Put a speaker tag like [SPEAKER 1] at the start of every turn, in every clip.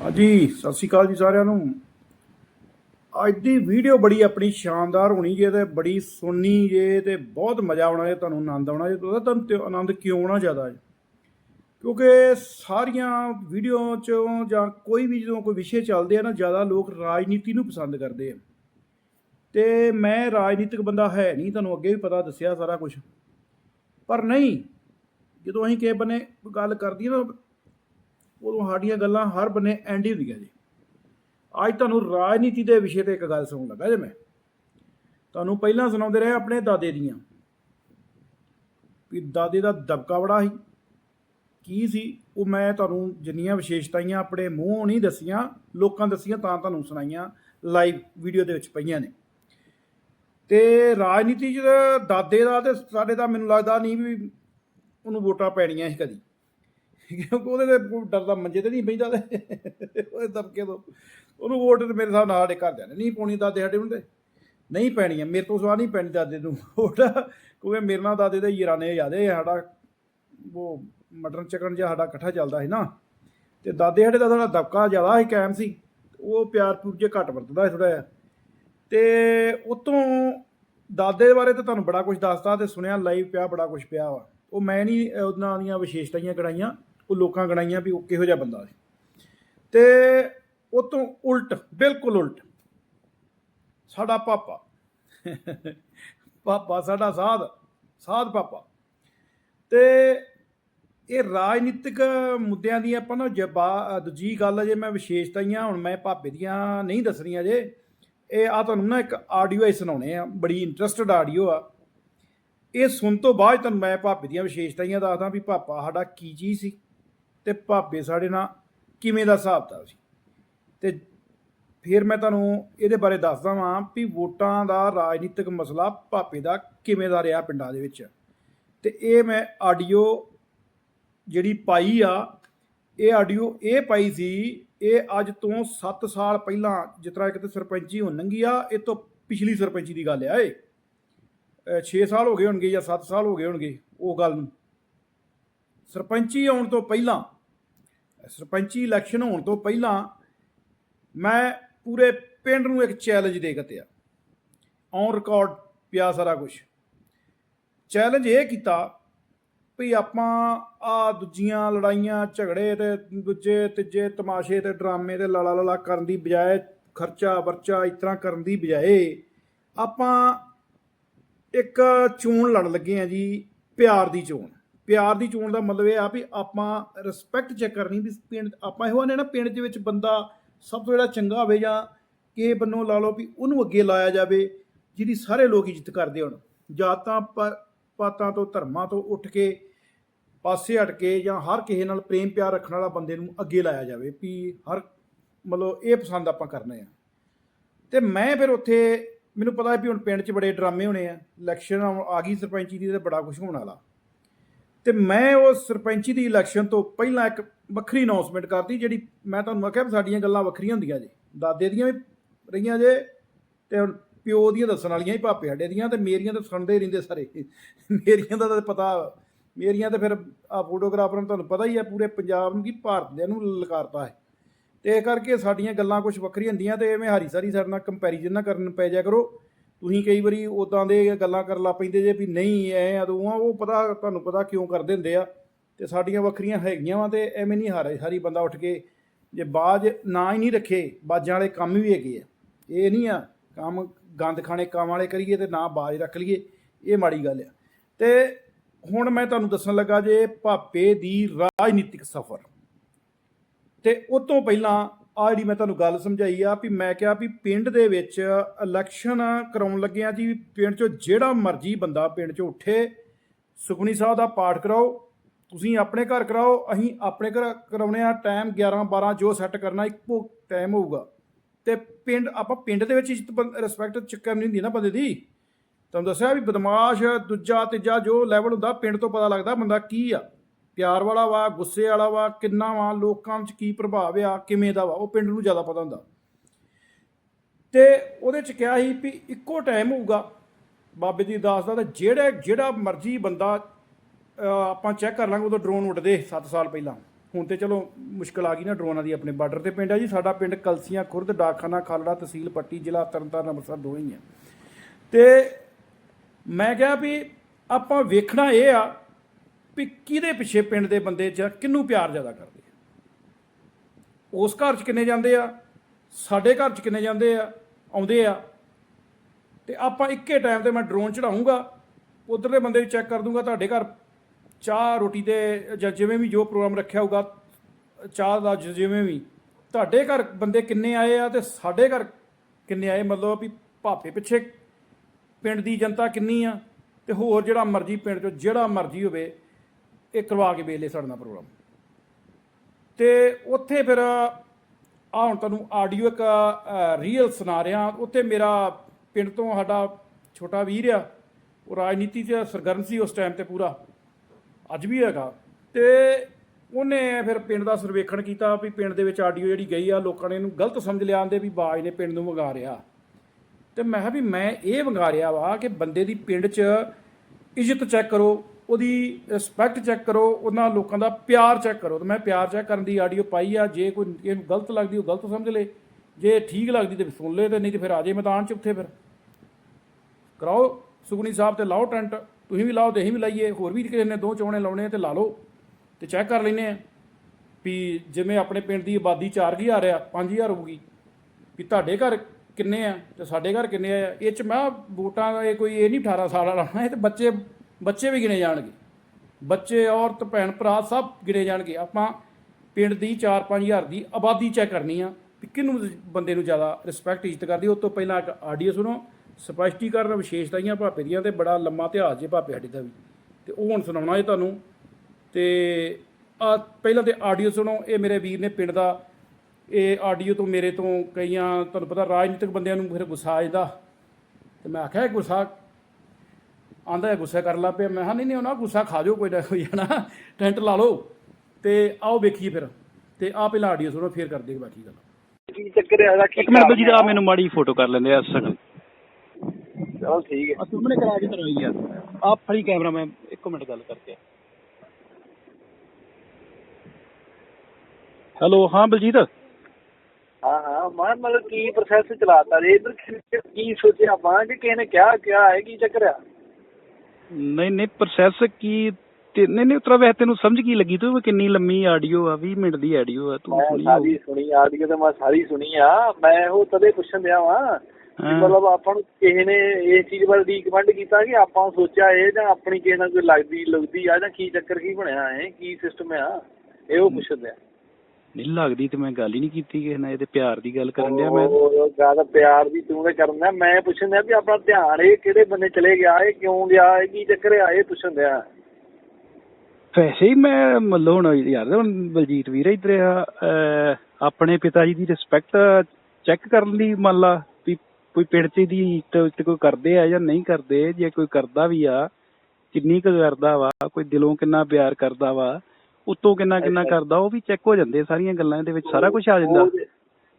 [SPEAKER 1] ਹਾਂਜੀ, ਸਤਿ ਸ਼੍ਰੀ ਅਕਾਲ ਜੀ ਸਾਰਿਆਂ ਨੂੰ। ਅੱਜ ਦੀ ਵੀਡੀਓ ਬੜੀ ਆਪਣੀ ਸ਼ਾਨਦਾਰ ਹੋਣੀ ਜੇ ਤੇ ਬੜੀ ਸੁਣਨੀ ਜੇ ਤੇ ਬਹੁਤ ਮਜ਼ਾ ਆਉਣਾ ਜੇ, ਤੁਹਾਨੂੰ ਆਨੰਦ ਆਉਣਾ ਜੇ। ਪਤਾ ਤੁਹਾਨੂੰ ਆਨੰਦ ਕਿਉਂ ਆਉਣਾ ਜ਼ਿਆਦਾ ਹੈ ਕਿਉਂਕਿ ਸਾਰੀਆਂ ਵੀਡੀਓ ਚੋਂ ਜਾਂ ਕੋਈ ਵੀ ਜਦੋਂ ਕੋਈ ਵਿਸ਼ੇ ਚੱਲਦੇ ਆ ਨਾ, ਜ਼ਿਆਦਾ ਲੋਕ ਰਾਜਨੀਤੀ ਨੂੰ ਪਸੰਦ ਕਰਦੇ ਆ। ਤੇ ਮੈਂ ਰਾਜਨੀਤਿਕ ਬੰਦਾ ਹੈ ਨਹੀਂ, ਤੁਹਾਨੂੰ ਅੱਗੇ ਵੀ ਪਤਾ ਦੱਸਿਆ ਸਾਰਾ ਕੁਝ ਪਰ ਨਹੀਂ, ਜਦੋਂ ਅਸੀਂ ਕਿਸੇ ਬੰਨੇ ਗੱਲ ਕਰਦੀ ਨਾ ਉਦੋਂ ਸਾਡੀਆਂ ਗੱਲਾਂ ਹਰ ਬੰਨੇ ਐਂਡ ਹੀ ਹੁੰਦੀਆਂ ਜੀ। ਅੱਜ ਤੁਹਾਨੂੰ ਰਾਜਨੀਤੀ ਦੇ ਵਿਸ਼ੇ ਤੇ ਇੱਕ ਗੱਲ ਸੁਣਨ ਲੱਗਾ ਜੇ ਮੈਂ। ਤੁਹਾਨੂੰ ਪਹਿਲਾਂ ਸੁਣਾਉਂਦੇ ਰਹੇ ਆਪਣੇ ਦਾਦੇ ਦੀਆਂ। ਵੀ ਦਾਦੇ ਦਾ ਦਬਕਾ ਬੜਾ ਸੀ। ਕੀ ਸੀ? ਉਹ ਮੈਂ ਤੁਹਾਨੂੰ ਜਿੰਨੀਆਂ ਵਿਸ਼ੇਸ਼ਤਾਈਆਂ ਆਪਣੇ ਮੂੰਹੋਂ ਨਹੀਂ ਦੱਸੀਆਂ, ਲੋਕਾਂ ਦੱਸੀਆਂ, ਤਾਂ ਤੁਹਾਨੂੰ ਸੁਣਾਈਆਂ ਲਾਈਵ ਵੀਡੀਓ ਦੇ ਵਿੱਚ ਪਈਆਂ ਨੇ। ਤੇ ਰਾਜਨੀਤੀ 'ਚ ਦਾਦੇ ਦਾ ਤੇ ਸਾਡੇ ਦਾ ਮੈਨੂੰ ਲੱਗਦਾ ਨਹੀਂ ਵੀ ਉਹਨੂੰ ਵੋਟਾਂ ਪੈਣੀਆਂ ਸੀ ਕਦੀ। ਕਿਉਂਕਿ ਉਹਦੇ ਤੇ ਡਰਦਾ ਮੰਜੇ ਤੇ ਨਹੀਂ ਬੈਂਦਾ ਤੇ। ਉਹਦੇ ਦਬਕੇ ਤੋਂ। ਉਹਨੂੰ ਵੋਟ ਤੇ ਮੇਰੇ ਹਿਸਾਬ ਨਾਲ ਸਾਡੇ ਘਰਦਿਆਂ ਨੇ ਨਹੀਂ ਪਾਉਣੀ ਦਾਦੇ ਸਾਡੇ ਨੂੰ ਤੇ ਨਹੀਂ ਪੈਣੀ ਆ ਮੇਰੇ ਤੋਂ ਸਵਾ ਨਹੀਂ ਪੈਣੀ ਦਾਦੇ ਨੂੰ ਵੋਟ। ਕਿਉਂਕਿ ਮੇਰੇ ਨਾਲ ਦਾਦੇ ਦੇ ਯਾਰਾਨੇ ਯਾਦੇ ਸਾਡਾ ਉਹ ਮਟਨ ਚਕਨ ਜਿਹਾ ਸਾਡਾ ਇਕੱਠਾ ਚੱਲਦਾ ਸੀ ਨਾ। ਤੇ ਦਾਦੇ ਸਾਡੇ ਦਾ ਥੋੜਾ ਦਬਕਾ ਜ਼ਿਆਦਾ ਸੀ, ਕਾਇਮ ਸੀ। ਉਹ ਪਿਆਰ ਪੂਰ ਜੇ ਘੱਟ ਵਰਤਦਾ ਸੀ ਥੋੜਾ ਜਿਹਾ। ਤੇ ਉਤੋਂ ਦਾਦੇ ਦੇ ਬਾਰੇ ਤਾਂ ਤੁਹਾਨੂੰ ਬੜਾ ਕੁਝ ਦੱਸਤਾ ਤੇ ਸੁਣਿਆ, ਲਾਈਵ ਪਿਆ, ਬੜਾ ਕੁਝ ਪਿਆ ਵਾ। ਉਹ ਮੈਂ ਨਹੀਂ ਉਹਨਾਂ ਦੀਆਂ ਵਿਸ਼ੇਸ਼ਤਾਈਆਂ ਗਣਾਈਆਂ ਉਹ ਲੋਕਾਂ ਗਣਾਈਆਂ ਵੀ ਉਹ ਕਿਹੋ ਜਿਹਾ ਬੰਦਾ ਸੀ। ਤੇ ਤੋਂ ਉਲਟ, ਬਿਲਕੁਲ ਉਲਟ, ਸਾਡਾ ਪਾਪਾ। ਪਾਪਾ ਸਾਡਾ ਸਾਧ ਸਾਧ ਪਾਪਾ। ਤੇ ਇਹ ਰਾਜਨੀਤਿਕ ਮੁੱਦਿਆਂ ਦੀ ਆਪਾਂ ਨਾ ਜਬਾ ਦੂਜੀ ਗੱਲ ਜੇ ਮੈਂ ਵਿਸ਼ੇਸ਼ਤਾਈਆਂ, ਹੁਣ ਮੈਂ ਭਾਪੇ ਦੀਆਂ ਨਹੀਂ ਦੱਸ ਰਹੀਆਂ ਜੇ, ਇਹ ਆ ਤੁਹਾਨੂੰ ਨਾ ਇੱਕ ਆਡੀਓ ਹੀ ਸੁਣਾਉਣੇ ਆ, ਬੜੀ ਇੰਟਰਸਟਡ ਆਡੀਓ ਆ। ਇਹ ਸੁਣ ਤੋਂ ਬਾਅਦ ਤੁਹਾਨੂੰ ਮੈਂ ਭਾਪੇ ਦੀਆਂ ਵਿਸ਼ੇਸ਼ਤਾਈਆਂ ਦੱਸਦਾ ਵੀ ਭਾਪਾ ਸਾਡਾ ਕੀ ਚੀਜ਼ ਸੀ? ਤੇ ਭਾਬੇ ਸਾਡੇ ਨਾਲ ਕਿਵੇਂ ਦਾ ਹਿਸਾਬ ਤਾ ਸੀ? ਤੇ ਫਿਰ ਮੈਂ ਤੁਹਾਨੂੰ ਇਹਦੇ ਬਾਰੇ ਦੱਸਦਾ ਵਾਂ ਵੀ ਵੋਟਾਂ ਦਾ ਰਾਜਨੀਤਿਕ ਮਸਲਾ ਭਾਪੇ ਦਾ ਕਿਵੇਂ ਦਾ ਰਿਹਾ ਪਿੰਡਾਂ ਦੇ ਵਿੱਚ। ਤੇ ਇਹ ਮੈਂ ਆਡੀਓ ਜਿਹੜੀ ਪਾਈ ਆ, ਇਹ ਆਡੀਓ ਇਹ ਪਾਈ ਸੀ, ਇਹ ਅੱਜ ਤੋਂ 7 ਸਾਲ ਪਹਿਲਾਂ ਜਿਸ ਤਰ੍ਹਾਂ ਕਿਤੇ ਸਰਪੰਚੀ ਹੋਣਗੀ ਆ, ਇਹ ਤੋਂ ਪਿਛਲੀ ਸਰਪੰਚੀ ਦੀ ਗੱਲ ਆ ਇਹ। 6 ਸਾਲ ਹੋ ਗਏ ਹੋਣਗੇ ਜਾਂ 7 ਸਾਲ ਹੋ ਗਏ ਹੋਣਗੇ ਉਹ ਗੱਲ ਨੂੰ। ਸਰਪੰਚੀ ਆਉਣ ਤੋਂ ਪਹਿਲਾਂ, ਸਰਪੰਚੀ ਇਲੈਕਸ਼ਨ ਹੋਣ ਤੋਂ ਪਹਿਲਾਂ ਮੈਂ ਪੂਰੇ ਪਿੰਡ ਨੂੰ ਇੱਕ ਚੈਲੰਜ ਦੇ ਕੇ ਤਿਆ। ਔਨ ਰਿਕਾਰਡ ਪਿਆ ਸਾਰਾ ਕੁਝ ਚੈਲੰਜ ਇਹ ਕੀਤਾ ਵੀ ਆਪਾਂ ਆ ਦੂਜੀਆਂ ਲੜਾਈਆਂ, ਝਗੜੇ ਤੇ ਦੂਜੇ, ਤੀਜੇ ਤਮਾਸ਼ੇ ਤੇ ਡਰਾਮੇ ਤੇ ਲੜਾ ਲੜਾ ਕਰਨ ਦੀ ਬਜਾਏ, ਖਰਚਾ ਵਰਚਾ ਇਸ ਤਰ੍ਹਾਂ ਕਰਨ ਦੀ ਬਜਾਏ ਆਪਾਂ ਇੱਕ ਚੋਣ ਲੜ ਲੱਗੇ ਆ ਜੀ, ਪਿਆਰ ਦੀ ਚੋਣ। ਪਿਆਰ ਦੀ ਚੋਣ ਦਾ ਮਤਲਬ ਇਹ ਆ ਵੀ ਆਪਾਂ ਰਿਸਪੈਕਟ ਚੈੱਕ ਕਰਨੀ ਵੀ ਪਿੰਡ, ਆਪਾਂ ਇਹੋ ਨੇ ਨਾ ਪਿੰਡ ਦੇ ਵਿੱਚ ਬੰਦਾ ਸਭ ਤੋਂ ਜਿਹੜਾ ਚੰਗਾ ਹੋਵੇ ਜਾਂ ਕਿਸੇ ਬੰਨੋਂ ਲਾ ਲਓ ਵੀ ਉਹਨੂੰ ਅੱਗੇ ਲਾਇਆ ਜਾਵੇ, ਜਿਹਦੀ ਸਾਰੇ ਲੋਕ ਇੱਜ਼ਤ ਕਰਦੇ ਹੋਣ। ਜਾਤਾਂ ਪ- ਪਾਤਾਂ ਤੋਂ, ਧਰਮਾਂ ਤੋਂ ਉੱਠ ਕੇ ਪਾਸੇ ਹਟ ਕੇ ਜਾਂ ਹਰ ਕਿਸੇ ਨਾਲ ਪ੍ਰੇਮ ਪਿਆਰ ਰੱਖਣ ਵਾਲਾ ਬੰਦੇ ਨੂੰ ਅੱਗੇ ਲਾਇਆ ਜਾਵੇ ਵੀ ਹਰ ਮਤਲਬ ਇਹ ਪਸੰਦ ਆਪਾਂ ਕਰਨੇ ਆ। ਤੇ ਮੈਂ ਫਿਰ ਉੱਥੇ, ਮੈਨੂੰ ਪਤਾ ਹੈ ਵੀ ਹੁਣ ਪਿੰਡ 'ਚ ਬੜੇ ਡਰਾਮੇ ਹੋਣੇ ਆ। ਇਲੈਕਸ਼ਨ ਆ ਗਈ ਸਰਪੰਚੀ ਦੀ ਤੇ ਬੜਾ ਕੁਝ ਹੋਣ ਵਾਲਾ। ਤੇ ਮੈਂ ਉਹ ਸਰਪੰਚੀ ਦੀ ਇਲੈਕਸ਼ਨ ਤੋਂ ਪਹਿਲਾਂ ਇੱਕ ਵੱਖਰੀ ਅਨਾਉਂਸਮੈਂਟ ਕਰਤੀ, ਜਿਹੜੀ ਮੈਂ ਤੁਹਾਨੂੰ ਆਖਿਆ ਵੀ ਸਾਡੀਆਂ ਗੱਲਾਂ ਵੱਖਰੀਆਂ ਹੁੰਦੀਆਂ ਜੇ। ਦਾਦੇ ਦੀਆਂ ਵੀ ਰਹੀਆਂ ਜੇ ਤੇ ਹੁਣ ਪਿਓ ਦੀਆਂ ਦੱਸਣ ਵਾਲੀਆਂ ਹੀ ਭਾਪੇ ਸਾਡੇ ਦੀਆਂ ਤੇ ਮੇਰੀਆਂ ਤਾਂ ਸੁਣਦੇ ਹੀ ਰਹਿੰਦੇ ਸਾਰੇ। ਮੇਰੀਆਂ ਦਾ ਤਾਂ ਪਤਾ, ਮੇਰੀਆਂ ਤਾਂ ਫਿਰ ਆ ਫੋਟੋਗ੍ਰਾਫਰ ਨੂੰ ਤੁਹਾਨੂੰ ਪਤਾ ਹੀ ਹੈ ਪੂਰੇ ਪੰਜਾਬ ਨੂੰ ਕੀ ਭਾਰਤ ਦੇ ਨੂੰ ਲਕਾਰਤਾ ਹੈ। ਤੇ ਇਹ ਕਰਕੇ ਸਾਡੀਆਂ ਗੱਲਾਂ ਕੁਝ ਵੱਖਰੀਆਂ ਹੁੰਦੀਆਂ ਤੇ ਐਵੇਂ ਹਾਰੀ ਸਾਰੀ ਸਾਡੇ ਨਾਲ ਕੰਪੈਰੀਜ਼ਨ ਨਾ ਕਰਨ ਪੈ ਜਾ ਕਰੋ। ਤੁਸੀਂ ਕਈ ਵਾਰੀ ਉਦਾਂ ਦੇ ਗੱਲਾਂ ਕਰਨ ਲੱਗ ਪੈਂਦੇ ਜੇ ਵੀ ਨਹੀਂ, ਐ ਅਦੋਂ ਆ ਉਹ ਪਤਾ, ਤੁਹਾਨੂੰ ਪਤਾ ਕਿਉਂ ਕਰਦੇ ਹੁੰਦੇ ਆ। ਤੇ ਸਾਡੀਆਂ ਵੱਖਰੀਆਂ ਹੈਗੀਆਂ ਵਾ ਤੇ ਐਵੇਂ ਨਹੀਂ ਹਾਰੇ, ਸਾਰੀ ਬੰਦਾ ਉੱਠ ਕੇ ਜੇ ਬਾਜ ਨਾ ਹੀ ਨਹੀਂ ਰੱਖੇ, ਬਾਜਾਂ ਵਾਲੇ ਕੰਮ ਵੀ ਹੈਗੇ ਆ। ਇਹ ਨਹੀਂ ਆ, ਕੰਮ ਗੰਦ ਖਾਣੇ ਕੰਮ ਵਾਲੇ ਕਰੀਏ ਤੇ ਨਾ ਬਾਜ ਰੱਖ ਲਈਏ, ਇਹ ਮਾੜੀ ਗੱਲ ਆ। ਤੇ ਹੁਣ ਮੈਂ ਤੁਹਾਨੂੰ ਦੱਸਣ ਲੱਗਾ ਜੇ ਭਾਪੇ ਦੀ ਰਾਜਨੀਤਿਕ ਸਫ਼ਰ। ਤੇ ਉਸ ਤੋਂ ਪਹਿਲਾਂ ਆ ਜਿਹੜੀ ਮੈਂ ਤੁਹਾਨੂੰ ਗੱਲ ਸਮਝਾਈ ਆ ਵੀ ਮੈਂ ਕਿਹਾ ਵੀ ਪਿੰਡ ਦੇ ਵਿੱਚ ਇਲੈਕਸ਼ਨ ਕਰਾਉਣ ਲੱਗਿਆ ਜੀ ਪਿੰਡ 'ਚੋਂ ਜਿਹੜਾ ਮਰਜ਼ੀ ਬੰਦਾ ਪਿੰਡ 'ਚੋਂ ਉੱਠੇ, ਸੁਖਮਨੀ ਸਾਹਿਬ ਦਾ ਪਾਠ ਕਰਾਓ, ਤੁਸੀਂ ਆਪਣੇ ਘਰ ਕਰਾਓ, ਅਸੀਂ ਆਪਣੇ ਘਰ ਕਰਾਉਣੇ ਆ ਟਾਈਮ 11 12 ਜੋ ਸੈੱਟ ਕਰਨਾ, ਇੱਕੋ ਟਾਈਮ ਹੋਊਗਾ। ਤੇ ਪਿੰਡ, ਆਪਾਂ ਪਿੰਡ ਦੇ ਵਿੱਚ ਇੱਜ਼ਤ ਰਿਸਪੈਕਟ ਚੱਕਰ ਨਹੀਂ ਹੁੰਦੀ ਨਾ ਬੰਦੇ ਦੀ। ਤੁਹਾਨੂੰ ਦੱਸਿਆ ਵੀ ਬਦਮਾਸ਼, ਦੂਜਾ, ਤੀਜਾ ਜੋ ਲੈਵਲ ਹੁੰਦਾ, ਪਿੰਡ ਤੋਂ ਪਤਾ ਲੱਗਦਾ ਬੰਦਾ ਕੀ ਆ। ਪਿਆਰ ਵਾਲਾ ਵਾ, ਗੁੱਸੇ ਵਾਲਾ ਵਾ, ਕਿੰਨਾ ਵਾ, ਲੋਕਾਂ ਵਿੱਚ ਕੀ ਪ੍ਰਭਾਵ ਆ, ਕਿਵੇਂ ਦਾ ਵਾ, ਉਹ ਪਿੰਡ ਨੂੰ ਜ਼ਿਆਦਾ ਪਤਾ ਹੁੰਦਾ। ਤੇ ਉਹਦੇ ਚ ਕਿਹਾ ਸੀ ਵੀ ਇੱਕੋ ਟਾਈਮ ਹੋਊਗਾ, ਬਾਬੇ ਦੀ ਦਾਸ ਦਾ, ਤੇ ਜਿਹੜਾ ਜਿਹੜਾ ਮਰਜ਼ੀ ਬੰਦਾ ਆਪਾਂ ਚੈੱਕ ਕਰ ਲਾਂਗੇ, ਉਦੋਂ ਡਰੋਨ ਉੱਡਦੇ 7 ਸਾਲ ਪਹਿਲਾਂ। ਹੁਣ ਤੇ ਚਲੋ ਮੁਸ਼ਕਲ ਆ ਗਈ ਨਾ ਡਰੋਨਾਂ ਦੀ ਆਪਣੇ ਬਾਰਡਰ ਤੇ ਪਿੰਡ ਆ ਜੀ, ਸਾਡਾ ਪਿੰਡ ਕਲਸੀਆਂ, ਖੁਰਦ, ਡਾਕਖਾਨਾ, ਖਾਲੜਾ, ਤਹਿਸੀਲ ਪੱਟੀ, ਜ਼ਿਲ੍ਹਾ ਤਰਨਤਾਰਨ, ਅੰਮ੍ਰਿਤਸਰ ਦੋਵੇਂ ਹੀ ਆ। ਤੇ ਮੈਂ ਕਿਹਾ ਵੀ ਆਪਾਂ ਵੇਖਣਾ ਇਹ ਆ ਵੀ ਕਿਹਦੇ ਪਿੱਛੇ ਪਿੰਡ ਦੇ ਬੰਦੇ ਚ ਕਿੰਨੂੰ ਪਿਆਰ ਜ਼ਿਆਦਾ ਕਰਦੇ ਆ? ਉਸ ਘਰ ਚ ਕਿੰਨੇ ਜਾਂਦੇ ਆ? ਸਾਡੇ ਘਰ ਚ ਕਿੰਨੇ ਜਾਂਦੇ ਆ? ਆਉਂਦੇ ਆ। ਤੇ ਆਪਾਂ ਇੱਕੇ ਟਾਈਮ ਤੇ ਮੈਂ ਡਰੋਨ ਚੜਾਉਂਗਾ, ਉਧਰਲੇ ਬੰਦੇ ਨੂੰ ਚੈੱਕ ਕਰ ਦੂੰਗਾ, ਤੁਹਾਡੇ ਘਰ ਚਾਹ, ਰੋਟੀ ਦੇ ਜਾਂ ਜਿਵੇਂ ਵੀ ਜੋ ਪ੍ਰੋਗਰਾਮ ਰੱਖਿਆ ਹੋਊਗਾ, ਚਾਹ ਦਾ ਜ- ਜਿਵੇਂ ਵੀ, ਤੁਹਾਡੇ ਘਰ ਬੰਦੇ ਕਿੰਨੇ ਆਏ ਆ ਤੇ ਸਾਡੇ ਘਰ ਕਿੰਨੇ ਆਏ? ਮਤਲਬ ਵੀ ਭਾਪੇ ਪਿੱਛੇ ਪਿੰਡ ਦੀ ਜਨਤਾ ਕਿੰਨੀ ਆ? ਤੇ ਹੋਰ ਜਿਹੜਾ ਮਰਜ਼ੀ ਪਿੰਡ ਚੋਂ ਜਿਹੜਾ ਮਰਜ਼ੀ ਹੋਵੇ ਇਹ ਕਰਵਾ ਕੇ ਵੇਲੇ ਨਾਲ ਪ੍ਰੋਗਰਾਮ। ਤੇ ਉੱਥੇ ਫਿਰ ਆ ਹੁਣ ਤੁਹਾਨੂੰ ਆਡੀਓ ਇੱਕ ਰੀਅਲ ਸੁਣਾ ਰਿਹਾ। ਉੱਥੇ ਮੇਰਾ ਪਿੰਡ ਤੋਂ ਸਾਡਾ ਛੋਟਾ ਵੀਰ ਆ, ਉਹ ਰਾਜਨੀਤੀ 'ਚ ਸਰਗਰਮ ਸੀ ਉਸ ਟਾਈਮ ਤੇ ਪੂਰਾ। ਅੱਜ ਵੀ ਹੈਗਾ। ਤੇ ਉਹਨੇ ਫਿਰ ਪਿੰਡ ਦਾ ਸਰਵੇਖਣ ਕੀਤਾ ਵੀ ਪਿੰਡ ਦੇ ਵਿੱਚ ਆਡੀਓ ਜਿਹੜੀ ਗਈ ਆ, ਲੋਕਾਂ ਨੇ ਇਹਨੂੰ ਗਲਤ ਸਮਝ ਲਿਆ ਆਂਦੇ ਵੀ ਬਾਜ ਨੇ ਪਿੰਡ ਨੂੰ ਵਗਾ ਰਿਹਾ। ਤੇ ਮੈਂ ਕਿਹਾ ਵੀ ਮੈਂ ਇਹ ਵੰਗਾ ਰਿਹਾ ਵਾ ਕਿ ਬੰਦੇ ਦੀ ਪਿੰਡ 'ਚ ਇੱਜ਼ਤ ਚੈੱਕ ਕਰੋ। ਉਹਦੀ ਰਿਸਪੈਕਟ ਚੈੱਕ ਕਰੋ, ਉਹਨਾਂ ਲੋਕਾਂ ਦਾ ਪਿਆਰ ਚੈੱਕ ਕਰੋ। ਤੇ ਮੈਂ ਪਿਆਰ ਚੈੱਕ ਕਰਨ ਦੀ ਆਡੀਓ ਪਾਈ ਆ, ਜੇ ਕੋਈ ਇਹਨੂੰ ਗਲਤ ਲੱਗਦੀ, ਉਹ ਗਲਤ ਸਮਝ ਲੇ। ਜੇ ਠੀਕ ਲੱਗਦੀ ਤੇ ਸੁਣ ਲੇ ਤੇ ਨਹੀਂ ਤੇ ਫਿਰ ਆ ਜੇ ਮੈਦਾਨ 'ਚ ਉੱਥੇ ਫਿਰ। ਕਰਾਓ ਸੁਖਣੀ ਸਾਹਿਬ ਤੇ ਲਾਓ ਟੈਂਟ, ਤੁਸੀਂ ਵੀ ਲਾਓ ਤੇ ਅਸੀਂ ਵੀ ਲਾਈਏ, ਹੋਰ ਵੀ ਕਿਸੇ ਨੇ ਦੋ ਚੋਣੇ ਲਾਉਣੇ ਆ ਤੇ ਲਾ ਲਓ ਤੇ ਚੈੱਕ ਕਰ ਲੈਨੇ ਆ ਵੀ ਜਿਵੇਂ ਆਪਣੇ ਪਿੰਡ ਦੀ ਆਬਾਦੀ 4000 ਆ 5000 ਹੋਊਗੀ, ਵੀ ਤੁਹਾਡੇ ਘਰ ਕਿੰਨੇ ਆ ਤੇ ਸਾਡੇ ਘਰ ਕਿੰਨੇ ਆ? ਇਹ ਚ ਮੈਂ ਵੋਟਾਂ ਦਾ ਇਹ ਕੋਈ ਇਹ ਨਹੀਂ 18 ਸਾਲ ਵਾਲਾ, ਇਹ ਤੇ ਬੱਚੇ ਬੱਚੇ ਵੀ ਗਿਣੇ ਜਾਣਗੇ। ਬੱਚੇ, ਔਰਤ, ਭੈਣ, ਭਰਾ ਸਭ ਗਿਣੇ ਜਾਣਗੇ। ਆਪਾਂ ਪਿੰਡ ਦੀ 4-5000 ਦੀ ਆਬਾਦੀ ਚੈੱਕ ਕਰਨੀ ਆ ਵੀ ਕਿਹਨੂੰ ਬੰਦੇ ਨੂੰ ਜ਼ਿਆਦਾ ਰਿਸਪੈਕਟ ਇੱਜ਼ਤ ਕਰਦੀ ਉਹ ਤੋਂ ਪਹਿਲਾਂ ਇੱਕ ਆਡੀਓ ਸੁਣੋ। ਸਪਸ਼ਟੀਕਰਨ ਵਿਸ਼ੇਸ਼ਤਾਈਆਂ ਭਾਪੇ ਦੀਆਂ ਤੇ ਬੜਾ ਲੰਮਾ ਇਤਿਹਾਸ ਜੇ ਭਾਪੇ ਸਾਡੀ ਦਾ ਵੀ। ਤੇ ਉਹ ਹੁਣ ਸੁਣਾਉਣਾ ਹੈ ਤੁਹਾਨੂੰ। ਤੇ ਆ ਪਹਿਲਾਂ ਤੇ ਆਡੀਓ ਸੁਣੋ। ਇਹ ਮੇਰੇ ਵੀਰ ਨੇ ਪਿੰਡ ਦਾ, ਇਹ ਆਡੀਓ ਤੋਂ ਮੇਰੇ ਤੋਂ ਕਈਆਂ, ਤੁਹਾਨੂੰ ਪਤਾ ਰਾਜਨੀਤਿਕ ਬੰਦਿਆਂ ਨੂੰ ਫਿਰ ਗੁੱਸਾ ਆ ਜਾਂਦਾ। ਤੇ ਮੈਂ ਆਖਿਆ ਗੁੱਸਾ ਆਂਦਾ ਗੁੱਸਾ ਕਰ ਲਾ ਪਿਆ। ਮੈਂ ਹਾਂ ਨਹੀਂ ਨਹੀਂ ਉਹਨਾਂ ਗੁੱਸਾ ਖਾ ਜਾਓ ਕੋਈ ਨਾ ਕੋਈ ਜਾਣਾ ਟੈਂਟ ਲਾ ਲਓ। ਤੇ ਆਓ ਵੇਖੀਏ ਫਿਰ। ਤੇ ਆ ਪਹਿਲਾਂ ਆਡੀਓ ਸੁਣੋ ਫਿਰ ਕਰਦੇ ਬਾਕੀ ਗੱਲ।
[SPEAKER 2] ਕੀ ਚੱਕਰ ਹੈ ਇਹਦਾ? ਕੀ
[SPEAKER 3] ਇੱਕ ਮਿੰਟ ਬਲਜੀਤ ਆ ਮੈਨੂੰ ਮਾੜੀ ਫੋਟੋ ਕਰ ਲੈਂਦੇ ਆ ਸਕ
[SPEAKER 2] ਚਲੋ ਠੀਕ ਹੈ।
[SPEAKER 3] ਆ ਸਾਹਮਣੇ ਕਰਾ ਕੇ ਤਰਵਾਈ ਆ। ਆ ਫੜੀ ਕੈਮਰਾ ਮੈਂ ਇੱਕ ਮਿੰਟ ਗੱਲ ਕਰਕੇ। ਹੈਲੋ ਹਾਂ ਬਲਜੀਤ?
[SPEAKER 2] ਹਾਂ ਹਾਂ ਮੈਂ ਮਤਲਬ ਕੀ ਪ੍ਰੋਸੈਸ ਚਲਾਤਾ? ਜੇ ਇਧਰ ਕੀ ਸੋਚਿਆ? ਆਪਾਂ ਕਿ ਕਿਸੇ ਨੇ ਕਿਹਾ ਕਿਹਾ ਹੈ ਕੀ ਚੱਕਰ ਆ?
[SPEAKER 3] ਨਹੀਂ ਨਹੀਂ ਪ੍ਰੋਸੈਸ ਕੀ ਤੇ ਨਹੀਂ ਨਹੀਂ ਉਤਰਾ ਵੈਸੇ ਤੈਨੂੰ ਸਮਝ ਕੀ ਲੱਗੀ ਤੂੰ ਵੀ ਕਿੰਨੀ ਲੰਮੀ ਆਡੀਓ ਆ 20 ਮਿੰਟ ਦੀ ਆਡੀਓ ਆ ਤੂੰ ਸੁਣੀ
[SPEAKER 2] ਸਾਰੀ। ਸੁਣੀ ਆਡੀਓ ਤੇ ਮੈਂ ਸਾਰੀ ਸੁਣੀ ਆ ਮੈਂ ਉਹ ਤਦੇ ਪੁੱਛਣ ਦਿਆ ਵਾਂ। ਮਤਲਬ ਆਪਾਂ ਨੂੰ ਕਿਸੇ ਨੇ ਇਹ ਚੀਜ਼ ਬਾਰੇ ਰੀਕਮੈਂਡ ਕੀਤਾ ਕਿ ਆਪਾਂ ਸੋਚਿਆ ਇਹ ਜਾਂ ਆਪਣੀ ਕਿਸੇ ਨਾਲ ਕੋਈ ਲੱਗਦੀ ਲੁਗਦੀ ਆ ਜਾਂ ਕੀ ਚੱਕਰ ਕੀ ਬਣਿਆ ਹੈ ਕੀ ਸਿਸਟਮ ਆ ਇਹ ਉਹ ਪੁੱਛਣ ਦਿਆ
[SPEAKER 3] ਨਹੀਂ ਲੱਗਦੀ ਤੇ ਮੈਂ ਗੱਲ ਹੀ ਨਹੀਂ ਕੀਤੀ ਕਿਸੇ ਨਾਲ ਇਹਦੇ ਪਿਆਰ ਦੀ ਗੱਲ ਕਰਨ ਡਿਆ ਮੈਂ।
[SPEAKER 2] ਉਹ ਗੱਲ ਪਿਆਰ ਦੀ ਤੂੰ ਤੇ ਕਰਨਾ ਮੈਂ ਪੁੱਛਣ ਦਿਆ ਵੀ ਆਪਣਾ ਧਿਆਨ ਇਹ ਕਿਹੜੇ ਬੰਨੇ ਚਲੇ ਗਿਆ ਇਹ ਕਿਉਂ ਗਿਆ ਇਹ ਕੀ ਚੱਕਰ ਆ ਇਹ ਪੁੱਛਣ ਦਿਆ
[SPEAKER 3] ਵੈਸੇ ਹੀ ਮੈਂ ਮਤਲਬ ਹੁਣ ਯਾਰ ਹੁਣ ਬਲਜੀਤ ਵੀਰ ਇੱਧਰ ਆ ਆਪਣੇ ਪਿਤਾ ਜੀ ਦੀ ਰਿਸਪੈਕਟ ਚੈੱਕ ਕਰਨ ਦੀ ਮੰਨ ਲਾ ਵੀ ਕੋਈ ਪਿੰਡ 'ਚ ਦੀ ਤੇ ਕੋਈ ਕਰਦੇ ਆ ਜਾਂ ਨਹੀਂ ਕਰਦੇ ਜੇ ਕੋਈ ਕਰਦਾ ਵੀ ਆ ਕਿੰਨੀ ਕੁ ਕਰਦਾ ਵਾ ਕੋਈ ਦਿਲੋਂ ਕਿੰਨਾ ਪਿਆਰ ਕਰਦਾ ਵਾ। ਉਤੋਂ ਕਿੰਨਾ ਕਿੰਨਾ ਕਰਦਾ ਉਹ ਵੀ ਚੈੱਕ ਹੋ ਜਾਂਦੇ ਸਾਰੀਆਂ ਗੱਲਾਂ ਇਹਦੇ ਵਿੱਚ ਸਾਰਾ ਕੁਝ ਆ ਜਾਂਦਾ।
[SPEAKER 2] ਉਹਦੇ-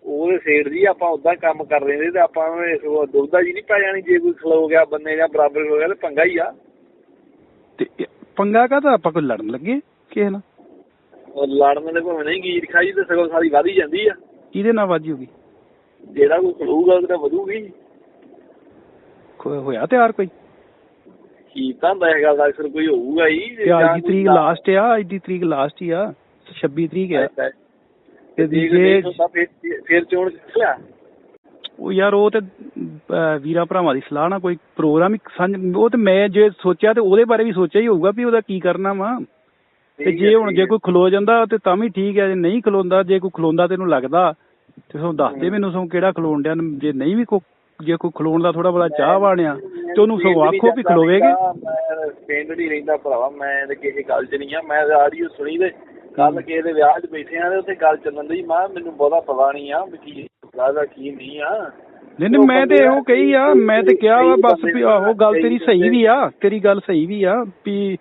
[SPEAKER 2] ਉਹਦੇ ਸੇਠ ਜੀ ਆਪਾਂ ਉਦਾਂ ਕੰਮ ਕਰ ਰਹੇ ਨੇ ਤੇ ਆਪਾਂ ਨੂੰ ਦੁਬਦਾ ਜੀ ਨਹੀਂ ਪੈ ਜਾਣੀ ਜੇ ਕੋਈ ਖਲੋ ਗਿਆ ਬੰਦੇ ਜਾਂ ਬਰਾਬਰ ਹੋ ਗਿਆ ਤੇ ਪੰਗਾ ਹੀ ਆ।
[SPEAKER 3] ਤੇ ਪੰਗਾ ਕਾਹਦਾ? ਆਪਾਂ ਕੋਈ ਲੜਨ ਲੱਗੇ ਕਿਸੇ ਨਾਲ?
[SPEAKER 2] ਉਹ ਲੜਨ ਦੇ ਭਾਵੇਂ ਨਹੀਂ ਗੀਰ ਖਾਈ ਤੇ ਸਗੋਂ ਸਾਰੀ ਵਧੀ ਜਾਂਦੀ ਆ।
[SPEAKER 3] ਕਿਹਦੇ ਨਾਲ ਵਾਜੀ ਹੋਗੀ
[SPEAKER 2] ਜਿਹੜਾ ਕੋਈ ਖਲੂਗਾ ਉਹ ਤਾਂ ਵਧੂਗੀ।
[SPEAKER 3] ਕੋਈ ਹੋਇਆ ਤਿਆਰ ਕੋਈ?
[SPEAKER 2] ਕੀ ਤਾਂ ਹੁੰਦਾ ਇਹ ਗੱਲ ਦਾ ਅਕਸਰ ਕੋਈ ਹੋਊਗਾ ਹੀ
[SPEAKER 3] ਤੇ ਅੱਜ ਦੀ ਤਰੀਕ ਲਾਸਟ ਆ ਅੱਜ ਦੀ ਤਰੀਕ ਲਾਸਟ ਹੀ ਆ 26 ਤਰੀਕ ਆ।
[SPEAKER 2] ਤੇ ਜੇ ਫਿਰ ਚੋਣ ਕਿੱਥੇ ਲਿਆ।
[SPEAKER 3] ਉਹ ਯਾਰ ਉਹ ਤੇ ਵੀਰਾਂ ਭਰਾਵਾਂ ਦੀ ਸਲਾਹ ਨਾਲ ਕੋਈ ਪ੍ਰੋਗਰਾਮ ਹੀ ਉਹ ਤੇ ਮੈਂ ਜੇ ਸੋਚਿਆ ਤੇ ਉਹਦੇ ਬਾਰੇ ਵੀ ਸੋਚਿਆ ਹੀ ਹੋਊਗਾ ਵੀ ਉਹਦਾ ਕੀ ਕਰਨਾ ਵਾ। ਤੇ ਜੇ ਹੁਣ ਜੇ ਕੋਈ ਖਲੋ ਜਾਂਦਾ ਤੇ ਤਾਂ ਵੀ ਠੀਕ ਹੈ ਜੇ ਨਹੀਂ ਖਲੋਂਦਾ ਜੇ ਕੋਈ ਖਲੋਂਦਾ ਤੈਨੂੰ ਲੱਗਦਾ ਤੇ ਤੁਹਾਨੂੰ ਦੱਸ ਦੇ ਮੈਨੂੰ ਸੋ ਕਿਹੜਾ ਖਲੋਣ ਡਿਆ ਜੇ ਨਹੀਂ ਵੀ ਕੋ ਜੇ ਕੋਈ ਖਲੋਣ ਦਾ ਥੋੜਾ ਬੜਾ ਚਾਹ ਵਾਣਿਆ ਤੇ ਉਹਨੂੰ ਸਗੋਂ ਆਖੋ ਵੀ ਖਲੋਵੇਗੇ।
[SPEAKER 2] ਮੈਂ ਪਿੰਡ ਨਹੀਂ ਰਹਿੰਦਾ ਭਰਾਵਾ ਮੈਂ ਤੇ ਕਿਸੇ ਗੱਲ 'ਚ ਨਹੀਂ ਆ ਮੈਂ ਆਡੀਓ ਸੁਣੀ ਤੇ। ਕੱਲ ਕਿਸੇ ਦੇ ਵਿਆਹ 'ਚ ਬੈਠੇ ਆ ਤੇ ਉੱਥੇ ਗੱਲ ਚੱਲਣ ਦੀ ਮਾਂ ਮੈਨੂੰ ਬਹੁਤਾ ਪਤਾ ਨਹੀਂ ਆ ਵੀ ਕੀ ਆ ਕੀ ਨਹੀਂ ਆ।
[SPEAKER 3] ਨਹੀਂ ਨਹੀਂ ਮੈਂ ਤੇ ਇਹੋ ਕਹੀ ਆ ਮੈਂ ਤੇ ਕਿਹਾ ਵਾ ਬਸ ਵੀ ਆਹੋ ਗੱਲ ਤੇਰੀ ਸਹੀ ਵੀ ਆ ਤੇਰੀ ਗੱਲ ਸਹੀ ਵੀ ਆ ਵੀ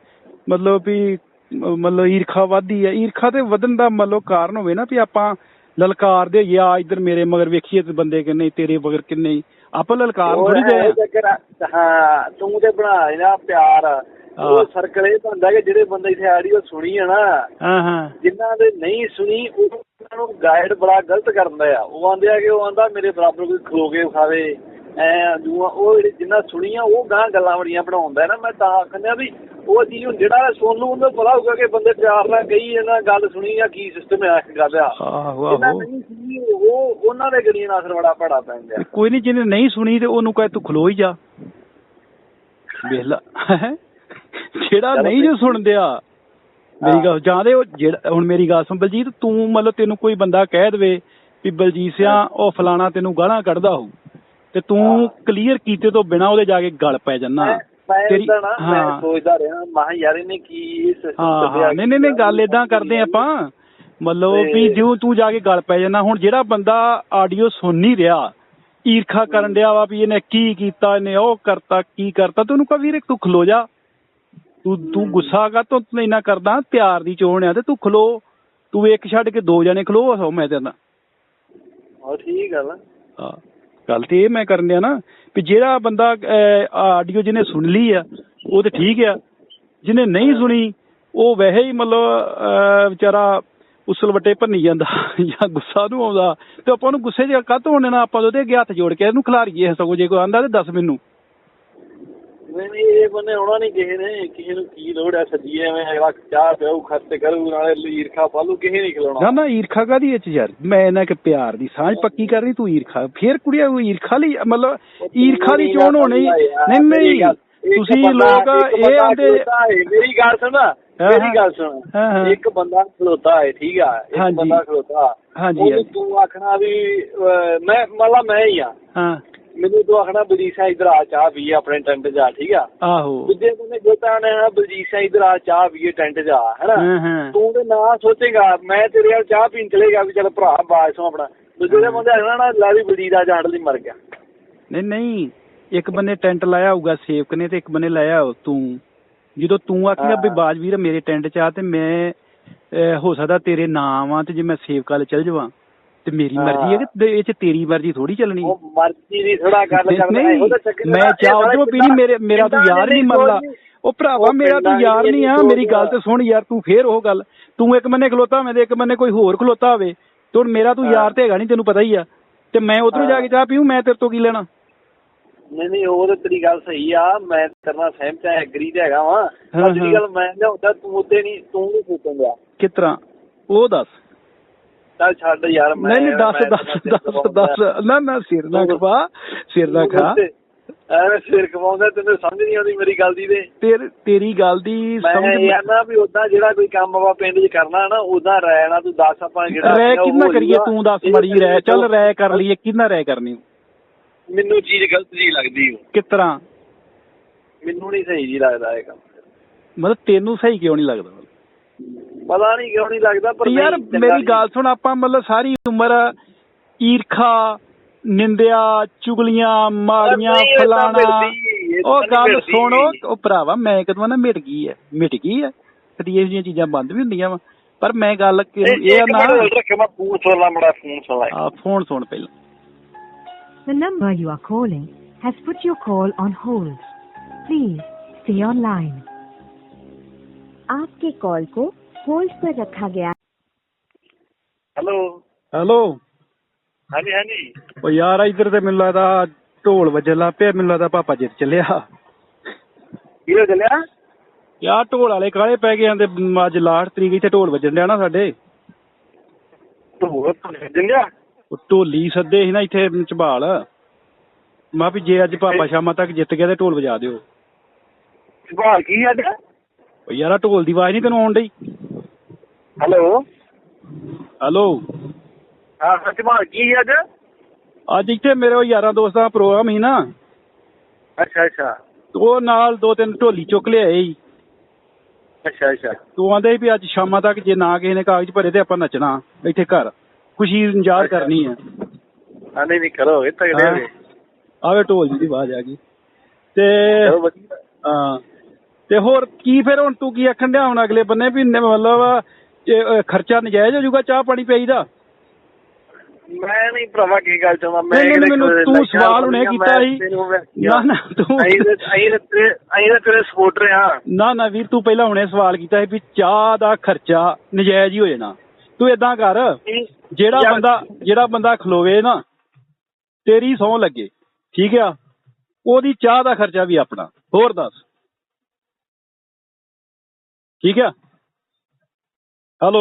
[SPEAKER 3] ਮਤਲਬ ਵੀ ਮਤਲਬ ਈਰਖਾ ਵਧਦੀ ਆ ਈਰਖਾ ਤੇ ਵਧਣ ਦਾ ਮਤਲਬ ਕਾਰਨ ਹੋਵੇ ਨਾ ਵੀ ਆਪਾਂ ਲਲਕਾਰ ਦੇ ਯਾ ਇੱਧਰ ਮੇਰੇ ਮਗਰ ਵੇਖੀਏ ਤੇ ਬੰਦੇ ਕਿੰਨੇ ਤੇਰੇ ਮਗਰ ਕਿੰਨੇ ਆਪਾਂ ਲਲਕਾਰ ਥੋੜੀ ਆ,
[SPEAKER 2] ਹਾਂ ਤੂੰ ਤੇ ਬਣਾ ਨਾ ਪਿਆਰ। ਉਹ। ਸਰਕਲ ਇਹ ਬੰਦਾ ਕਿ ਜਿਹੜੇ ਬੰਦੇ ਇੱਥੇ ਆਡੀਓ ਸੁਣੀ ਆ ਨਾ।
[SPEAKER 3] ਹਾਂ ਹਾਂ।
[SPEAKER 2] ਜਿਨ੍ਹਾਂ ਦੇ ਨਹੀਂ ਸੁਣੀ ਉਹ ਉਹਨਾਂ ਨੂੰ ਗਾਈਡ ਬੜਾ ਗਲਤ ਕਰਦਾ ਆ। ਉਹ ਆਂਦੇ ਆ ਕਿ ਉਹ ਆਂਦਾ ਮੇਰੇ ਬਰਾਬਰ ਕੋਈ ਖਲੋ ਕੇ ਖਾਵੇ ਐ ਦੂਆ ਉਹ ਜਿਹੜੇ ਜਿਨ੍ਹਾਂ ਸੁਣੀ ਆ ਉਹ ਗਾਂ ਗੱਲਾਂ ਬੜੀਆਂ ਬਣਾਉਂਦਾ ਨਾ। ਮੈਂ ਤਾਂ ਆਖੰਦਾ ਵੀ ਉਹ ਚੀਜ਼ ਹੁਣ ਜਿਹੜਾ ਸੁਣ ਲੂ ਉਹਨੂੰ ਪਤਾ ਹੋਊਗਾ ਕਿ ਬੰਦੇ ਪਿਆਰ ਨਾਲ ਕਹੀ ਇਹਨਾਂ ਗੱਲ ਸੁਣੀ ਆ ਕੀ ਸਿਸਟਮ ਆ ਇਸ ਗੱਲ ਆ।
[SPEAKER 3] ਆਹੋ ਆਹੋ।
[SPEAKER 2] ਉਹ ਉਹਨਾਂ ਦੇ ਨਾਲ ਅਸਰ ਬੜਾ ਭੜਾ ਪੈਂਦਾ
[SPEAKER 3] ਕੋਈ ਨਹੀਂ ਜਿਹਨੇ ਨਹੀਂ ਸੁਣੀ ਤੇ ਉਹਨੂੰ ਕਹੇ ਤੂੰ ਖਲੋ ਹੀ ਜਾ। ਵੇਖ ਲਾ। ਜਿਹੜਾ ਨਹੀਂ ਜੋ। ਸੁਣਦਿਆ ਮੇਰੀ। ਗੱਲ ਜਾਂਦੇ ਉਹ ਜਿਹੜਾ ਹੁਣ ਮੇਰੀ ਗੱਲ ਸੁਣ ਬਲਜੀਤ ਤੂੰ ਮਤਲਬ ਤੈਨੂੰ ਕੋਈ ਬੰਦਾ ਕਹਿ ਦੇਵੇ ਵੀ ਬਲਜੀਤ ਸਿਆ ਉਹ ਫਲਾਣਾ ਤੈਨੂੰ ਗਾਲਾਂ ਕੱਢਦਾ ਹੋਊ ਤੇ ਤੂੰ। ਕਲੀਅਰ ਕੀਤੇ ਤੋਂ ਬਿਨਾ ਉਹਦੇ ਜਾ ਕੇ ਗਲ ਪੈ ਜੰਨਾ
[SPEAKER 2] ਮੈਂ ਨਾ ਮੈਂ। ਸੋਚਦਾ ਰਿਹਾ ਮਹਾ ਯਾਰ ਇਹਨੇ ਕੀ
[SPEAKER 3] ਨਹੀਂ ਨਹੀਂ ਨਹੀਂ ਗੱਲ ਇਦਾਂ ਕਰਦੇ ਆਪਾਂ। ਮਤਲਬ ਵੀ ਜਿਉਂ ਤੂੰ ਜਾ ਕੇ ਗੱਲ ਪੈ ਜਾਣਾ ਹੁਣ ਜਿਹੜਾ ਬੰਦਾ ਆਡੀਓ ਸੁਣ ਨਹੀਂ ਰਿਹਾ ਈਰਖਾ ਕਰਨ ਡਿਆ ਵਾ ਵੀ ਇਹਨੇ ਕੀ ਕੀਤਾ ਇਹਨੇ ਉਹ ਕਰਤਾ ਕੀ ਕਰਤਾ ਤੂੰ ਉਹਨੂੰ ਕਹ ਵੀਰੇ ਤੂੰ ਖਲੋ ਜਾ। ਤੂੰ ਤੂੰ ਗੁੱਸਾ ਕਰ ਤੂੰ ਇੰਨਾ ਕਰਦਾ ਪਿਆਰ ਦੀ ਚੋਣ ਆ ਤੇ ਤੂੰ ਖਲੋ। ਤੂੰ ਇੱਕ ਛੱਡ ਕੇ ਦੋ ਜਣੇ ਖਲੋ ਹੋ ਮੈਂ ਤੇਰੇ ਨਾਲ।
[SPEAKER 2] ਹਾਂ ਠੀਕ ਆ।
[SPEAKER 3] ਹਾਂ। ਗੱਲ ਤੇ ਇਹ ਮੈਂ ਕਰਨ ਡਿਆ ਨਾ ਵੀ ਜਿਹੜਾ ਬੰਦਾ ਆਡੀਓ ਜਿਹਨੇ ਸੁਣ ਲਈ ਆ ਉਹ ਤੇ ਠੀਕ ਆ। ਜਿਹਨੇ ਨਹੀਂ ਸੁਣੀ ਉਹ ਵੈਸੇ ਹੀ ਮਤਲਬ ਅਹ, ਵਿਚਾਰਾ ਉਸਲ ਵਟੇ ਭੰਨੀ ਜਾਂਦਾ ਜਾਂ ਗੁੱਸਾ ਨੂੰ ਆਉਂਦਾ ਤੇ ਆਪਾਂ ਨੂੰ ਗੁੱਸੇ 'ਚ ਕਾਹਤੋਂ ਹੋਣੇ ਨਾ ਆਪਾਂ ਉਹਦੇ ਅੱਗੇ ਹੱਥ ਜੋੜ ਕੇ ਇਹਨੂੰ ਖਿਲਾਰੀਏ ਸਗੋਂ ਜੇ ਕੋਈ ਆਂਦਾ ਤੇ ਦੱਸ ਮੈਨੂੰ।
[SPEAKER 2] ਨਹੀਂ ਨਹੀਂ ਇਹ ਬੰਨੇ ਆਉਣਾ ਨਹੀਂ ਕਿਸੇ ਨੇ। ਕਿਸੇ ਨੂੰ ਕੀ ਲੋੜ ਹੈ ਸੱਜੀਏ ਐਵੇਂ ਅਗਲਾ ਚਾਹ ਪਿਆਉ ਖਰਚ ਕਰੂ ਨਾਲੇ ਈਰਖਾ ਪਾਲੂ ਕਿਸੇ ਨਹੀਂ
[SPEAKER 3] ਨਾ
[SPEAKER 2] ਖਿਲਾਉਣਾ।
[SPEAKER 3] ਨਾ ਈਰਖਾ ਕਾਦੀ ਚ ਯਾਰ? ਮੈਂ ਇਹਨਾਂ ਕਿ ਪਿਆਰ ਦੀ ਸਾਂਝ ਪੱਕੀ ਕਰ ਰਹੀ ਤੂੰ ਈਰਖਾ। ਫੇਰ ਕੁੜੀਆ ਉਹ ਈਰਖਾ ਲਈ ਮਤਲਬ ਈਰਖਾ ਦੀ ਚੋਣ ਹੋਣੀ। ਨਹੀਂ ਨਹੀਂ। ਤੁਸੀਂ ਲੋਕ ਇਹ ਆਂਦੇ
[SPEAKER 2] ਮੇਰੀ ਗੱਲ ਸੁਣ ਮੇਰੀ। ਗੱਲ ਸੁਣ। ਇੱਕ ਬੰਦਾ ਖਲੋਤਾ ਹੈ ਠੀਕ ਆ? ਇੱਕ। ਬੰਦਾ ਖਲੋਤਾ।
[SPEAKER 3] ਹਾਂਜੀ।
[SPEAKER 2] ਤੂੰ ਆਖਣਾ ਵੀ ਮੈਂ ਮਤਲਬ ਮੈਂ ਹੀ ਆ।
[SPEAKER 3] ਹਾਂ।
[SPEAKER 2] ਮੈਨੂੰ ਤੂੰ ਆਖਣਾ ਬਲਜੀਤ ਸਿੰਘ ਇਧਰ ਆ ਚਾਹ ਪੀ ਆਪਣੇ ਟੈਂਟ ਜਾ ਠੀਕ ਆ?
[SPEAKER 3] ਆਹੋ।
[SPEAKER 2] ਦੂਜੇ ਬੰਦੇ ਗੋਤਾ ਨੇ ਬਲਜੀਤ ਸਿੰਘ ਇਧਰ ਆ ਚਾਹ ਪੀਏ ਟੈਂਟ ਜਾ ਹੈਨਾ? ਤੂੰ ਤੇ ਨਾ ਸੋਚੇਗਾ ਮੈਂ ਤੇਰੇ ਨਾਲ ਚਾਹ ਪੀਣ ਚਲੇਗਾ ਵੀ ਚੱਲ ਭਰਾ ਬਾਜ ਸੋ ਆਪਣਾ। ਦੂਜੇ ਦੇ ਬੰਦੇ ਆਖਣਾ ਨਾ ਲੈ ਵੀ ਬਲਜੀਤ ਆ ਜਾਣ ਲਈ ਮਰ ਗਿਆ।
[SPEAKER 3] ਨਹੀਂ ਨਹੀਂ ਇੱਕ ਬੰਨੇ ਟੈਂਟ ਲਾਇਆ ਹੋਊਗਾ ਸੇਵਕ ਨੇ ਤੇ ਇੱਕ ਬੰਨੇ ਲਾਇਆ ਤੂੰ। ਜਦੋਂ ਤੂੰ ਆਖੇਗਾ ਵੀ
[SPEAKER 2] ਹਾਂ।
[SPEAKER 3] ਬਾਜ ਵੀਰ ਮੇਰੇ ਟੈਂਟ 'ਚ ਆ ਤੇ ਮੈਂ ਹੋ ਸਕਦਾ ਤੇਰੇ ਨਾਮ ਆ ਤੇ ਜੇ ਮੈਂ ਸੇਵਕ ਵੱਲ ਚਲ ਜਾਵਾਂ। ਤੇ ਮੇਰੀ। ਮਰਜ਼ੀ ਹੈ ਕਿ ਇਹ 'ਚ ਤੇਰੀ ਮਰਜ਼ੀ ਥੋੜੀ ਚੱਲਣੀ।
[SPEAKER 2] ਉਹ ਮਰਜ਼ੀ ਦੀ ਥੋੜਾ ਗੱਲ ਕਰਦਾ ਤਾਂ ਚੱਕਰ
[SPEAKER 3] ਮੈਂ ਚਾਹ ਉਹ ਪੀਣੀ ਮੇਰੇ ਮੇਰਾ ਤੂੰ ਯਾਰ ਨਹੀਂ ਮੰਨਦਾ। ਉਹ ਭਰਾਵਾ ਮੇਰਾ ਤੂੰ ਯਾਰ ਨਹੀਂ ਆ ਮੇਰੀ ਗੱਲ ਤੇ ਸੁਣ ਯਾਰ ਤੂੰ ਫੇਰ ਉਹ ਗੱਲ। ਤੂੰ ਇੱਕ ਬੰਨੇ ਖਲੋਤਾ ਹੋਵੇਂ ਤੇ ਇੱਕ ਬੰਨੇ ਕੋਈ ਹੋਰ ਖਲੋਤਾ ਹੋਵੇ। ਤੇ ਮੇਰਾ ਤੂੰ। ਯਾਰ ਤੇ ਹੈਗਾ ਨਹੀਂ ਤੈਨੂੰ ਪਤਾ ਹੀ ਆ। ਤੇ ਮੈਂ ਉਧਰੋਂ ਜਾ ਕੇ ਚਾਹ ਪੀਉ ਮੈਂ ਤੇਰੇ ਤੋਂ ਕੀ ਲੈਣਾ?
[SPEAKER 2] ਨਹੀਂ ਨਹੀਂ ਉਹ ਤਾਂ ਤੇਰੀ ਗੱਲ ਸਹੀ ਆ ਮੈਂ ਕਰਨਾ ਸਹਿਮਤ ਹੈ ਐਗਰੀ ਤੇ ਹੈਗਾ ਵਾਂ। ਪਰ ਜਿਹੜੀ। ਗੱਲ ਮੈਂ ਲਿਆਉਂਦਾ ਤੂੰ ਉੱਤੇ ਨਹੀਂ ਤੂੰ ਨਹੀਂ ਸੋਚਣ ਦਿਆ
[SPEAKER 3] ਕਿਸ ਤਰ੍ਹਾਂ? ਉਹ ਦੱਸ।
[SPEAKER 2] ਚੱਲ ਛੱਡ ਯਾਰ ਮੈਂ
[SPEAKER 3] ਨਹੀਂ ਨਹੀਂ ਦੱਸ
[SPEAKER 2] ਮੈਂ
[SPEAKER 3] ਦੱਸ ਦੱਸ ਨਾ ਨਾ ਸਿਰ ਨਾ ਖਵਾ ਸਿਰ ਨਾ ਖਾ।
[SPEAKER 2] ਐਵੇਂ ਸਿਰ ਕਮਾਉਂਦਾ ਤੈਨੂੰ ਸਮਝ ਨਹੀਂ ਆਉਂਦੀ ਮੇਰੀ ਗੱਲ ਦੀ ਤੇ।
[SPEAKER 3] ਤੇਰੀ ਤੇਰੀ ਗੱਲ ਦੀ
[SPEAKER 2] ਮੈਂ
[SPEAKER 3] ਸਮਝ
[SPEAKER 2] ਇਹ ਆਨਾ ਵੀ ਉਦਾਂ ਜਿਹੜਾ ਕੋਈ ਕੰਮ ਆਪਾਂ ਪਿੰਡ 'ਚ ਕਰਨਾ ਨਾ ਉਦਾਂ ਨਾ ਤੂੰ ਦੱਸ ਆਪਾਂ ਜਿਹੜਾ
[SPEAKER 3] ਰਹਿ
[SPEAKER 2] ਉਹ
[SPEAKER 3] ਕਿੰਨਾ ਕਰੀਏ। ਤੂੰ ਦੱਸ ਮੜੀ ਰਹਿ ਚੱਲ ਰਹਿ ਕਰ ਲਈਏ ਕਿੰਨਾ ਰਹਿ ਕਰਨੀ
[SPEAKER 2] ਮੈਨੂੰ ਚੀਜ਼ ਗਲਤ ਜੀ ਲੱਗਦੀ ਓ।
[SPEAKER 3] ਕਿਸ ਤਰ੍ਹਾਂ?
[SPEAKER 2] ਮੈਨੂੰ ਨਹੀਂ ਸਹੀ ਜੀ ਲੱਗਦਾ ਇਹ ਕੰਮ।
[SPEAKER 3] ਮਤਲਬ ਤੈਨੂੰ ਸਹੀ ਕਿਉਂ ਨਹੀਂ ਲੱਗਦਾ?
[SPEAKER 2] ਪਤਾ ਨਹੀਂ ਕਿਉਂ ਨਹੀਂ ਲੱਗਦਾ ਪਰ
[SPEAKER 3] ਤੇ ਯਾਰ
[SPEAKER 2] ਨਹੀਂ, ਚੰਗਾ
[SPEAKER 3] ਮੇਰੀ
[SPEAKER 2] ਨਹੀਂ।
[SPEAKER 3] ਗੱਲ ਸੁਣ ਆਪਾਂ ਮਤਲਬ ਸਾਰੀ ਉਮਰ ਈਰਖਾ ਨਿੰਦਿਆ ਚੁਗਲੀਆਂ ਮਾਰੀਆਂ
[SPEAKER 2] ਨਹੀਂ, ਇਹ ਤਾਂ
[SPEAKER 3] ਫਲਾਣਾ
[SPEAKER 2] ਮਿਟਦੀ, ਇਹ ਤਾਂ
[SPEAKER 3] ਉਹ
[SPEAKER 2] ਨਹੀਂ
[SPEAKER 3] ਗੱਲ
[SPEAKER 2] ਮਿਟਦੀ।
[SPEAKER 3] ਸੁਣ ਉਹ- ਉਹ ਭਰਾਵਾ ਮੈਂ ਕਦੋਂ ਨਾ ਮਿਟ ਗਈ ਹੈ ਮਿਟ ਗਈ ਹੈ ਕਦੀ ਇਹ ਜਿਹੀਆਂ ਚੀਜ਼ਾਂ ਬੰਦ ਵੀ ਹੁੰਦੀਆਂ ਵਾ ਪਰ ਮੈਂ ਗੱਲ ਕਿ
[SPEAKER 2] ਇਹ
[SPEAKER 3] ਇਹ ਆ
[SPEAKER 2] ਇੱਕ
[SPEAKER 3] ਨਾ
[SPEAKER 2] ਮਿੰਟ hold ਰੱਖਿਓ, ਮੈਂ ਫੋਨ ਸੁਣ ਲਾ ਮੜਾ ਫੋਨ ਸੁਣ ਲਾ
[SPEAKER 3] ਆ ਫੋਨ ਸੁਣ ਪਹਿਲਾਂ
[SPEAKER 4] The number you are calling has put your call on hold. Please stay online. आपके कॉल को होल्ड पर रखा गया
[SPEAKER 2] ਹੈਲੋ
[SPEAKER 3] ਹੈਲੋ
[SPEAKER 2] ਹਾਂਜੀ ਹਾਂਜੀ
[SPEAKER 3] ਉਹ ਯਾਰ ਇੱਧਰ ਤੇ ਮੈਨੂੰ ਲੱਗਦਾ ਢੋਲ ਵੱਜਣ ਲੱਗ ਪਿਆ ਮੈਨੂੰ ਲੱਗਦਾ ਪਾਪਾ ਜਿੱਤ ਚੱਲਿਆ
[SPEAKER 2] ਕੀ ਹੋ ਚੱਲਿਆ
[SPEAKER 3] ਯਾਰ ਢੋਲ ਵਾਲੇ ਕਾਲੇ ਪੈ ਗਏ ਆਂਦੇ ਅੱਜ ਲਾਸਟ ਤਰੀਕ ਇੱਥੇ ਢੋਲ ਵੱਜਣ ਡਿਆ ਨਾ ਸਾਡੇ
[SPEAKER 2] ਤੂੰ ਜਿੰਦਿਆ
[SPEAKER 3] ਉਹ ਢੋਲੀ ਸੱਦੇ ਸੀ ਨਾ ਇੱਥੇ ਝਬਾਲ ਮੈਂ ਵੀ ਜੇ ਅੱਜ ਪਾਪਾ ਸ਼ਾਮਾਂ ਤੱਕ ਜਿੱਤ ਗਿਆ ਤੇ ਢੋਲ ਵਜਾ ਦਿਓ
[SPEAKER 2] ਸਵਾਲ ਕੀ ਅੱਜ
[SPEAKER 3] ਉਹ ਯਾਰਾ ਢੋਲ ਦੀ ਆਵਾਜ਼ ਨਹੀਂ ਤੈਨੂੰ ਆਉਣ ਡਈ
[SPEAKER 2] ਹੈਲੋ
[SPEAKER 3] ਹੈਲੋ
[SPEAKER 2] ਹਾਂ ਸਵਾਲ ਕੀ ਅੱਜ
[SPEAKER 3] ਅੱਜ ਇੱਥੇ ਮੇਰੇ ਉਹ ਯਾਰਾਂ ਦੋਸਤਾਂ ਦਾ ਪ੍ਰੋਗਰਾਮ ਸੀ ਨਾ
[SPEAKER 2] ਅੱਛਾ ਅੱਛਾ
[SPEAKER 3] ਉਹ ਨਾਲ ਦੋ ਤਿੰਨ ਢੋਲੀ ਚੁੱਕ ਲਿਆਏ ਸੀ
[SPEAKER 2] ਅੱਛਾ ਅੱਛਾ
[SPEAKER 3] ਤੂੰ ਆਂਦੇ ਵੀ ਅੱਜ ਸ਼ਾਮਾਂ ਤੱਕ ਜੇ ਨਾ ਕਿਸੇ ਨੇ ਕਾਗਜ਼ ਭਰੇ ਤੇ ਆਪਾਂ ਨੱਚਣਾ ਇੱਥੇ ਘਰ ਖੁਸ਼ੀ ਇੰਜਾਰ
[SPEAKER 2] ਅੱਛਾ।
[SPEAKER 3] ਕਰਨੀ ਹੈ
[SPEAKER 2] ਹਾਂ ਨਹੀਂ ਨਹੀਂ ਕਰੋਗੇ ਤਗੜੇ ਹੋ ਗਏ
[SPEAKER 3] ਆਵੇ ਢੋਲ ਜੀ ਦੀ ਆਵਾਜ਼ ਆ ਗਈ ਤੇ
[SPEAKER 2] ਚਲੋ ਵਧੀਆ
[SPEAKER 3] ਹਾਂ ਤੇ ਹੋਰ ਕੀ ਫਿਰ ਹੁਣ ਤੂੰ ਕੀ ਆਖਣ ਡਿਆ ਹੁਣ ਅਗਲੇ ਬੰਨੇ ਵੀ ਨ- ਮਤਲਬ ਇਹ, ਖਰਚਾ ਨਜਾਇਜ਼ ਹੋ ਜਾਊਗਾ ਚਾਹ ਪਾਣੀ ਪਈ ਦਾ
[SPEAKER 2] ਮੈਂ ਨਹੀਂ ਭਰਾਵਾ ਕੀ ਗੱਲ ਚਾਹੁੰਦਾ ਮੈਂ
[SPEAKER 3] ਨਹੀਂ, ਮੈਨੂੰ ਤੂੰ ਸਵਾਲ ਹੁਣੇ
[SPEAKER 2] ਮੈਂ
[SPEAKER 3] ਕੀਤਾ ਸੀ। ਨਾ ਨਾ ਤੂੰ
[SPEAKER 2] ਅਸੀਂ ਅਸੀਂ ਤੇਰੇ- ਸਪੋਰਟਰ ਆ।
[SPEAKER 3] ਨਾ ਨਾ ਵੀਰ ਤੂੰ ਪਹਿਲਾਂ ਹੁਣੇ ਸਵਾਲ ਕੀਤਾ ਸੀ ਵੀ ਚਾਹ ਦਾ ਖਰਚਾ ਨਜਾਇਜ਼ ਹੀ ਹੋ ਜਾਣਾ। ਤੂੰ ਇਦਾਂ ਕਰ ਜਿਹੜਾ ਬੰਦਾ ਜਿਹੜਾ ਬੰਦਾ ਖਲੋਵੇ ਨਾ ਤੇਰੀ ਸੌ ਲੱਗੇ ਠੀਕ ਆ? ਉਹਦੀ ਚਾਹ ਦਾ ਖਰਚਾ ਵੀ ਆਪਣਾ। ਹੋਰ ਦੱਸ। ਠੀਕ ਆ? ਹੈਲੋ